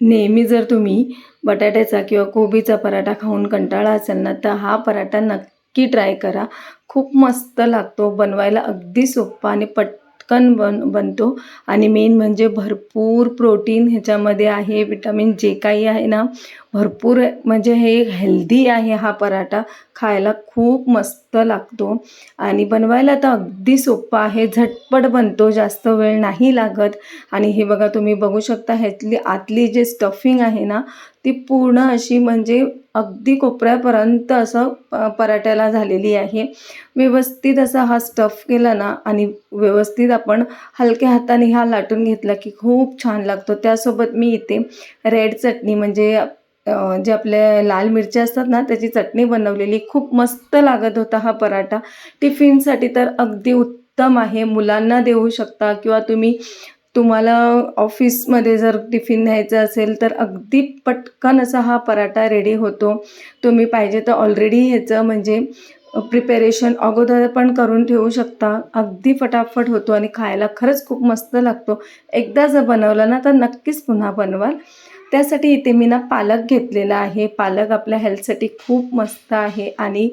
नेहमी जर तुम्ही बटाट्याचा किंवा कोबीचा पराठा खाऊन कंटाळा असाल ना तर हा पराठा नक्की ट्राय करा. खूप मस्त लागतो बनवायला अगदी सोप्पा आणि पट पटकन बन बनतो. आणि मेन म्हणजे भरपूर प्रोटीन ह्याच्यामध्ये आहे विटामिन जे काही आहे ना भरपूर म्हणजे हे हेल्दी आहे हा पराठा. खायला खूप मस्त लागतो. आणि बनवायला तर अगदी सोप्पा आहे झटपट बनतो जास्त वेळ नाही लागत. आणि हे बघा तुम्ही बघू शकता ह्यातली आतली जे स्टफिंग आहे ना ती पूर्ण अशी म्हणजे अगदी कोपऱ्यापर्यंत असं प- पराठ्याला झालेली आहे. व्यवस्थित असा हा स्टफ केला ना आणि व्यवस्थित आपण हलक्या हाताने हा लाटून घेतला की खूप छान लागतो. त्यासोबत मी इथे रेड चटणी म्हणजे जे आपल्या लाल मिरच्या असतात ना त्याची चटणी बनवलेली. खूप मस्त लागत होता हा पराठा. टिफिनसाठी तर अगदी उत्तम आहे. मुलांना देऊ शकता किंवा तुम्ही तुम्हाला ऑफिसमध्ये जर टिफिन न्यायचं असेल तर अगदी पटकन असा हा पराठा रेडी होतो. तुम्ही पाहिजे तर ऑलरेडी ह्याचं म्हणजे प्रिपेरेशन अगोदर पण करून ठेवू शकता. अगदी फटाफट होतो आणि खायला खरंच खूप मस्त लागतो. एकदा जर बनवलं ना तर नक्कीच पुन्हा बनवाल. त्यासाठी इथे मी ना पालक घेतलेला आहे. पालक आपल्या हेल्थसाठी खूप मस्त आहे आणि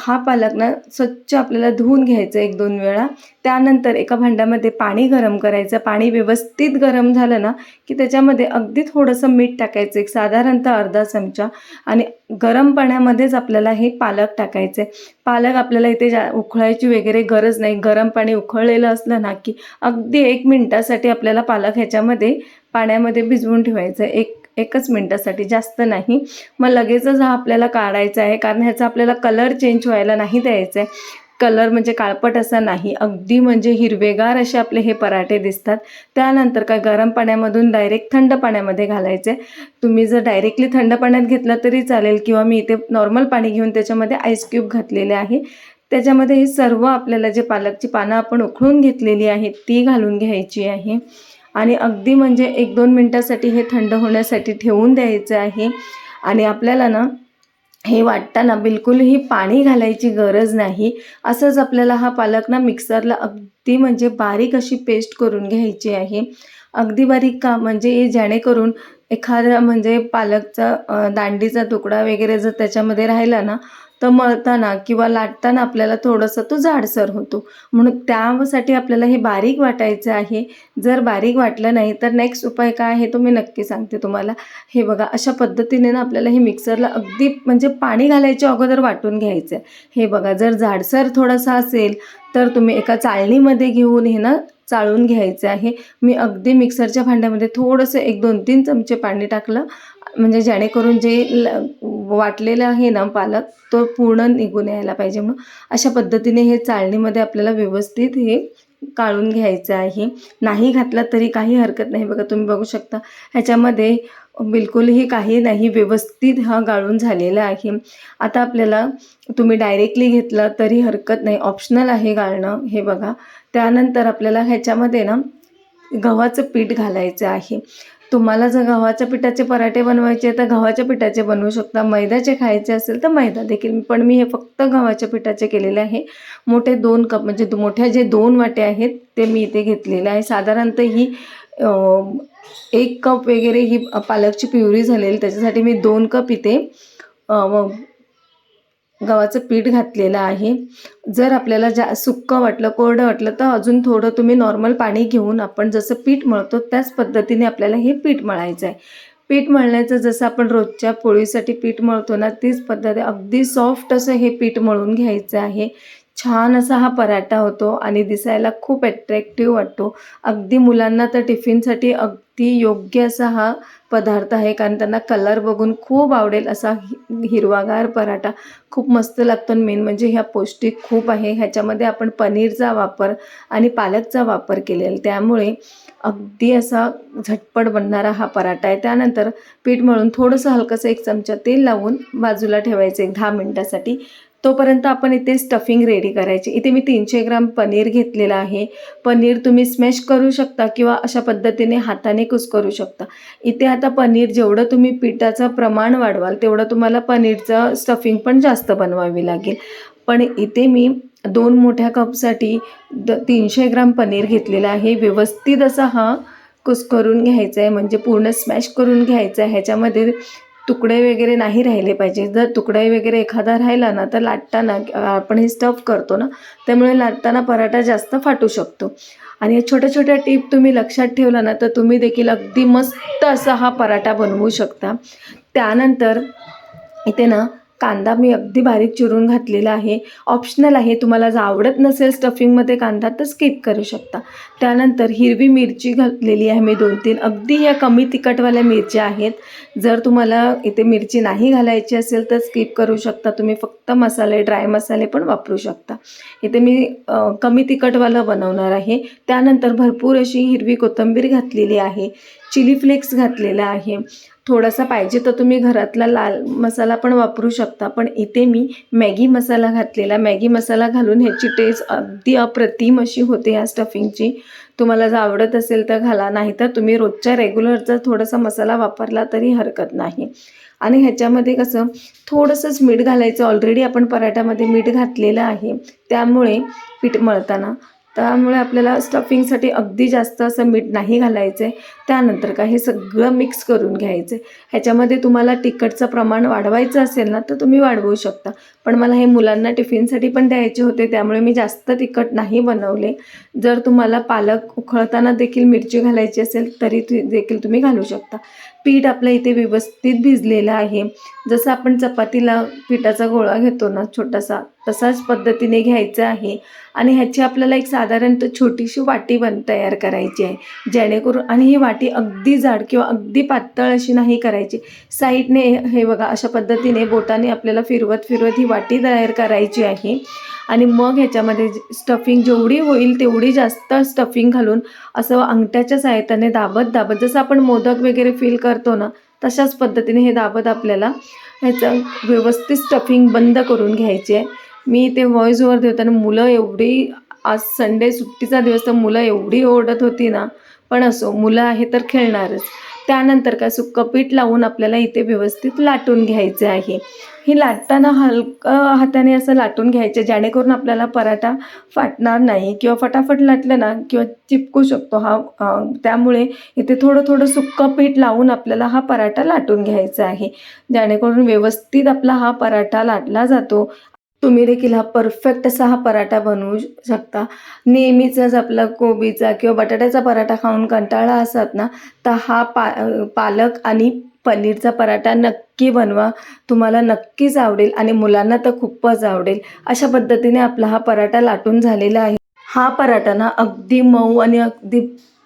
हा पालक ना स्वच्छ आपल्याला धुवून घ्यायचा एक दोन वेळा. त्यानंतर एका भांड्यामध्ये पाणी गरम करायचं. पाणी व्यवस्थित गरम झालं ना की त्याच्यामध्ये अगदी थोडंसं मीठ टाकायचं. एक साधारणतः अर्धा चमचा आणि गरम पाण्यामध्येच आपल्याला हे पालक टाकायचे. पालक आपल्याला इथे जा उकळायची वगैरे गरज नाही. गरम पाणी उकळलेलं असलं ना की अगदी एक मिनटासाठी आपल्याला पालक ह्याच्यामध्ये पाण्यामध्ये भिजवून ठेवायचं. एक एकच मिनटासाठी जास्त नाही. मग लगेचच हा आपल्याला काढायचा आहे. कारण ह्याचा आपल्याला कलर चेंज व्हायला नाही द्यायचा आहे कलर म्हणजे काळपट असा नाही. अगदी म्हणजे हिरवेगार असे आपले हे पराठे दिसतात. त्यानंतर काय गरम पाण्यामधून डायरेक्ट थंड पाण्यामध्ये घालायचे. तुम्ही जर डायरेक्टली थंड पाण्यात घेतलं तरी चालेल किंवा मी इथे नॉर्मल पाणी घेऊन त्याच्यामध्ये आईस क्यूब घातलेले आहे. त्याच्यामध्ये हे सर्व आपल्याला जे पालकची पानं आपण उखळून घेतलेली आहेत ती घालून घ्यायची आहे. आणि अगदी म्हणजे एक दोन मिनटासाठी हे थंड होण्यासाठी ठेवून द्यायचं आहे. आणि आपल्याला ना हे वाटताना बिलकुलही पाणी घालायची गरज नाही. असंच आपल्याला हा पालक ना मिक्सरला अगदी म्हणजे बारीक अशी पेस्ट करून घ्यायची आहे. अगदी बारीक का म्हणजे जेणेकरून एखादा म्हणजे पालकचा दांडीचा तुकडा वगैरे जर त्याच्यामध्ये राहिला ना तर मळताना किंवा लाटताना आपल्याला थोडंसं तो जाडसर होतो. म्हणून त्यासाठी आपल्याला हे बारीक वाटायचं आहे. जर बारीक वाटलं नाही तर नेक्स्ट उपाय काय आहे तो मी नक्की सांगते तुम्हाला. हे बघा अशा पद्धतीने ना आपल्याला हे मिक्सरला अगदी म्हणजे पाणी घालायच्या अगोदर वाटून घ्यायचं आहे. हे बघा जर जाडसर थोडासा असेल तर तुम्ही एका चाळणीमध्ये घेऊन हे ना चाळून घ्यायचं आहे. मी अगदी मिक्सरच्या भांड्यामध्ये थोडंसं एक दोन तीन चमचे पाणी टाकलं. म्हणजे जेणेकरून जे ल वाटलेलं आहे ना पालक तो पूर्ण निघून यायला पाहिजे म्हणून. अशा पद्धतीने हे चाळणीमध्ये आपल्याला व्यवस्थित हे काढून घ्यायचं आहे. नाही घातला तरी काही हरकत नाही. बघा तुम्ही बघू शकता. ह्याच्यामध्ये बिलकुलही काही नाही. व्यवस्थित हा गाळून झालेला आहे. आता आपल्याला तुम्ही डायरेक्टली घेतलं तरी हरकत नाही. ऑप्शनल आहे गाळणं हे बघा. त्यानंतर आपल्याला ह्याच्यामध्ये ना गव्हाचं पीठ घालायचं आहे. तुम्हाला जर गव्हाच्या पिठाचे पराठे बनवायचे तर गव्हाच्या पिठाचे बनवू शकता. मैद्याचे खायचे असेल तर मैदा देखील. पण मी हे फक्त गव्हाच्या पिठाचे केलेले आहे. मोठे दोन कप म्हणजे मोठ्या जे दोन वाटे आहेत ते मी इथे घेतलेले आहे. साधारणतः ही एक कप वगैरे ही पालकची प्युरी झालेली. त्याच्यासाठी मी दोन कप इथे गव्हाचं पीठ घातलेलं आहे. जर आपल्याला जा सुक्कं वाटलं कोरडं वाटलं तर अजून थोडं तुम्ही नॉर्मल पाणी घेऊन आपण जसं पीठ मळतो त्याच पद्धतीने आपल्याला हे पीठ मळायचं आहे पीठ मळण्याचं जसं आपण रोजच्या पोळीसाठी पीठ मळतो ना तीच पद्धत अगदी सॉफ्ट असं हे पीठ मळून घ्यायचं आहे. छान असा हा पराठा होतो आणि दिसायला खूप अट्रॅक्टिव्ह वाटतो. अगदी मुलांना तर टिफिनसाठी अगदी योग्य असा हा पदार्थ आहे कारण त्यांना कलर बघून खूप आवडेल असा हि हिरवागार पराठा. खूप मस्त लागतो आणि मेन म्हणजे ह्या पौष्टिक खूप आहे. ह्याच्यामध्ये आपण पनीरचा वापर आणि पालकचा वापर केलेला. त्यामुळे अगदी असा झटपट बनणारा हा पराठा आहे. त्यानंतर पीठ मळून थोडंसं हलकंसं एक चमचा तेल लावून बाजूला ठेवायचं एक दहा मिनटासाठी. तोपर्यंत आपण इथे स्टफिंग रेडी करायची. इथे मी तीनशे ग्राम पनीर घेतलेलं आहे. पनीर तुम्ही स्मॅश करू शकता किंवा अशा पद्धतीने हाताने कुस करू शकता. इथे आता पनीर जेवढं तुम्ही पिठाचं प्रमाण वाढवाल तेवढं तुम्हाला पनीरचं स्टफिंग पण जास्त बनवावी लागेल. पण इथे मी दोन मोठ्या कपसाठी द तीनशे ग्राम पनीर घेतलेला आहे. व्यवस्थित असा हा कुस्करून घ्यायचा आहे म्हणजे पूर्ण स्मॅश करून घ्यायचा आहे ह्याच्यामध्ये तुकडे वगैरे नाही राहिले पाहिजे. जर तुकडे वगैरे एखादा राहिला ना तर लाटताना आपण हे स्टफ करतो ना त्यामुळे लाटताना पराठा जास्त फाटू शकतो. आणि या छोट्या छोट्या टीप तुम्ही लक्षात ठेवला ना तर तुम्ही देखील अगदी मस्त असा हा पराठा बनवू शकता. त्यानंतर इथे ना कांदा मी अगदी बारीक चिरून घातलेला आहे. ऑप्शनल आहे. तुम्हाला जर आवडत नसेल स्टफिंगमध्ये कांदा तर स्किप करू शकता. त्यानंतर हिरवी मिरची घातलेली आहे मी दोन तीन अगदी या कमी तिखटवाल्या मिरच्या आहेत. जर तुम्हाला इथे मिरची नाही घालायची असेल तर स्किप करू शकता. तुम्ही फक्त मसाले ड्राय मसाले पण वापरू शकता. इथे मी कमी तिखटवालं बनवणार आहे. त्यानंतर भरपूर अशी हिरवी कोथिंबीर घातलेली आहे. चिली फ्लेक्स घातलेला आहे. थोडासा पाहिजे तर तुम्ही घरातला लाल मसाला पण वापरू शकता. पण इथे मी मॅगी मसाला घातलेला. मॅगी मसाला घालून ह्याची टेस्ट अगदी अप्रतिम अशी होते या स्टफिंगची तुम्हाला जर आवडत असेल तर घाला. नाही तर तुम्ही रोजच्या रेग्युलरचा थोडासा मसाला वापरला तरी हरकत नाही. आणि ह्याच्यामध्ये कसं थोडंसंच मीठ घालायचं. ऑलरेडी आपण पराठ्यामध्ये मीठ घातलेलं आहे. त्यामुळे पीठ मळताना त्यामुळे आपल्याला स्टफिंगसाठी अगदी जास्त असं मीठ नाही घालायचं आहे त्यानंतर का हे सगळं मिक्स करून घ्यायचं आहे ह्याच्यामध्ये तुम्हाला तिखटचं प्रमाण वाढवायचं असेल ना तर तुम्ही वाढवू शकता. पण मला हे मुलांना टिफिनसाठी पण द्यायचे होते त्यामुळे मी जास्त तिखट नाही बनवले. जर तुम्हाला पालक उखळताना देखील मिरची घालायची असेल तरी ती देखील तुम्ही घालू शकता. पीठ आपलं इथे व्यवस्थित भिजलेलं आहे. जसं आपण चपातीला पिठाचा गोळा घेतो ना छोटासा तसाच पद्धतीने घ्यायचा आहे. आणि ह्याची आपल्याला एक साधारणतः छोटीशी वाटी बन तयार करायची आहे. जेणेकरून आणि ही वाटी अगदी जाड किंवा अगदी पातळ अशी नाही करायची. साईडने हे बघा अशा पद्धतीने बोटाने आपल्याला फिरवत फिरवत ही वाटी तयार करायची आहे. आणि मग ह्याच्यामध्ये स्टफिंग जेवढी होईल तेवढी जास्त स्टफिंग घालून असं अंगठ्याच्या सहाय्याने दाबत दाबत जसं आपण मोदक वगैरे फील करतो ना तशाच पद्धतीने हे दाबत आपल्याला ह्याचं व्यवस्थित स्टफिंग बंद करून घ्यायची आहे. मी ते व्हॉइस ओव्हर देताना मुलं एवढी आज संडे सुट्टीचा दिवस तर मुलं एवढी ओरडत होती ना. पण असो मुलं आहे तर खेळणारच. त्यानंतर काय सुक्कं पीठ लावून आपल्याला इथे व्यवस्थित लाटून घ्यायचं आहे. हे लाटताना हलकं हाताने असं लाटून घ्यायचं जेणेकरून आपल्याला पराठा फाटणार नाही. किंवा फटाफट लाटलं ना किंवा चिपकू शकतो हा त्यामुळे इथे थोडं थोडं सुक्कं पीठ लावून आपल्याला हा पराठा लाटून घ्यायचा आहे. जेणेकरून व्यवस्थित आपला हा पराठा लाटला जातो. तुम्ही देखील हा परफेक्ट असा हा पराठा बनवू शकता. नेहमीचाच आपला कोबीचा किंवा बटाट्याचा पराठा खाऊन कंटाळा असतात ना तर हा पा पालक आणि पनीरचा पराठा नक्की बनवा. तुम्हाला नक्कीच आवडेल आणि मुलांना तर खूपच आवडेल. अशा पद्धतीने आपला हा पराठा लाटून झालेला आहे. हा पराठा ना अगदी मऊ आणि अगदी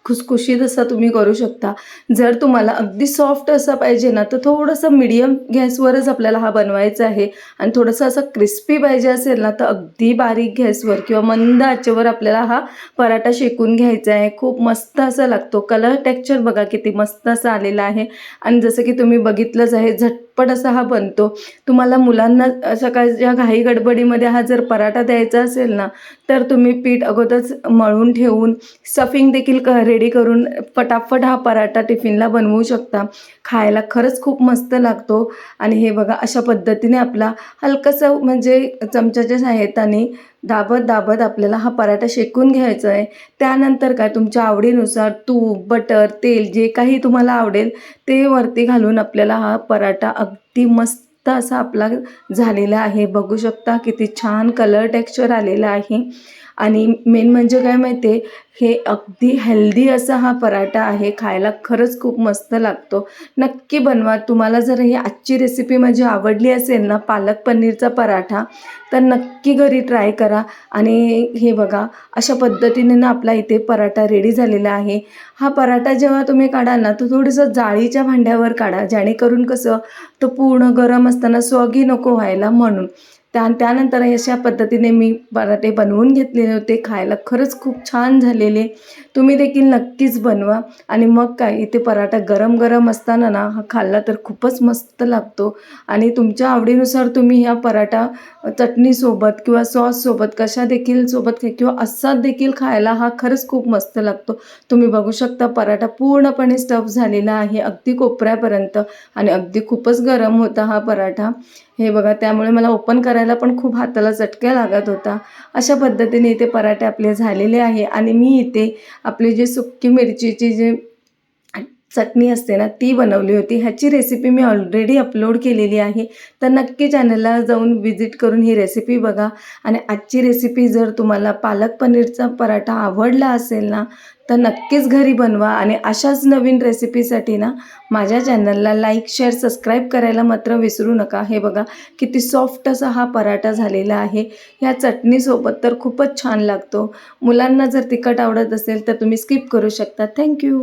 खुसखुशीत असा तुम्ही करू शकता. जर तुम्हाला अगदी सॉफ्ट असा पाहिजे ना तर थोडंसं मिडियम गॅसवरच आपल्याला हा बनवायचा आहे. आणि थोडंसं असं क्रिस्पी पाहिजे असेल ना तर अगदी बारीक गॅसवर किंवा मंद आचेवर आपल्याला हा पराठा शेकून घ्यायचा आहे. खूप मस्त असा लागतो. कलर टेक्स्चर बघा किती मस्त असं आलेला आहे. आणि जसं की तुम्ही बघितलंच आहे झट झटपट असा हा बनतो. तुम्हाला मुलांना सकाळच्या घाई गडबडीमध्ये हा जर पराठा द्यायचा असेल ना तर तुम्ही पीठ अगोदरच मळून ठेवून स्टफिंग देखील क रेडी करून पटापट हा पराठा टिफिनला बनवू शकता. खायला खरंच खूप मस्त लागतो. आणि हे बघा अशा पद्धतीने आपला हलकंसं म्हणजे चमच्याच्या सहायताने दाबत दाबत आपल्याला हा पराठा शेकून घ्यायचा आहे. त्यानंतर काय तुमच्या आवडीनुसार तूप बटर तेल जे काही तुम्हाला आवडेल ते वरती घालून आपल्याला हा पराठा अगदी ती मस्त असा आपला झालेला आहे. बघू शकता किती छान कलर टेक्स्चर आलेला आहे. आणि मेन म्हणजे काय माहिती आहे हे अगदी हेल्दी असा हा पराठा आहे खायला खरंच खूप मस्त लागतो. नक्की बनवा. तुम्हाला जर ही आजची रेसिपी माझी आवडली असेल ना पालक पनीरचा पराठा तर नक्की घरी ट्राय करा. आणि हे बघा अशा पद्धतीने ना आपला इथे पराठा रेडी झालेला आहे. हा पराठा जेव्हा तुम्ही काढाल ना तो थोडंसं जाळीच्या भांड्यावर काढा जेणेकरून कसं तो पूर्ण गरम असताना स्वगी नको व्हायला म्हणून. त्या त्यानंतर अशा पद्धतीने मी पराठे बनवून घेतलेले होते. खायला खरंच खूप छान झालेले. तुम्ही देखील नक्कीच बनवा. आणि मग काय इथे पराठा गरम गरम असताना ना हा खाल्ला तर खूपच मस्त लागतो. आणि तुमच्या आवडीनुसार तुम्ही ह्या पराठा चटणीसोबत किंवा सॉससोबत कशा देखील सोबत खा किंवा असा देखील खायला हा खरंच खूप मस्त लागतो. तुम्ही बघू शकता पराठा पूर्णपणे स्टफ झालेला आहे अगदी कोपऱ्यापर्यंत. आणि अगदी खूपच गरम होता हा पराठा. हे बघा त्यामुळे मला ओपन करायला पण खूप हाताला चटक्या लागत होता. अशा पद्धतीने इथे पराठे आपले झालेले आहे. आणि मी इथे आपले जे सुक्की मिरचीची जे चटणी असते ना ती बनवली होती. ह्याची रेसिपी मी ऑलरेडी अपलोड केलेली आहे. तर नक्की चॅनलला जाऊन व्हिजिट करून ही रेसिपी बघा. आणि आजची रेसिपी जर तुम्हाला पालक पनीरचा पराठा आवडला असेल ना तर नक्कीच घरी बनवा. आणि अशाच नवीन रेसिपीसाठी ना माझ्या चॅनलला लाईक शेअर सबस्क्राईब करायला मात्र विसरू नका. हे बघा किती सॉफ्ट असा हा पराठा झालेला आहे. ह्या चटणीसोबत तर खूपच छान लागतो. मुलांना जर तिखट आवडत असेल तर तुम्ही स्किप करू शकता. थँक्यू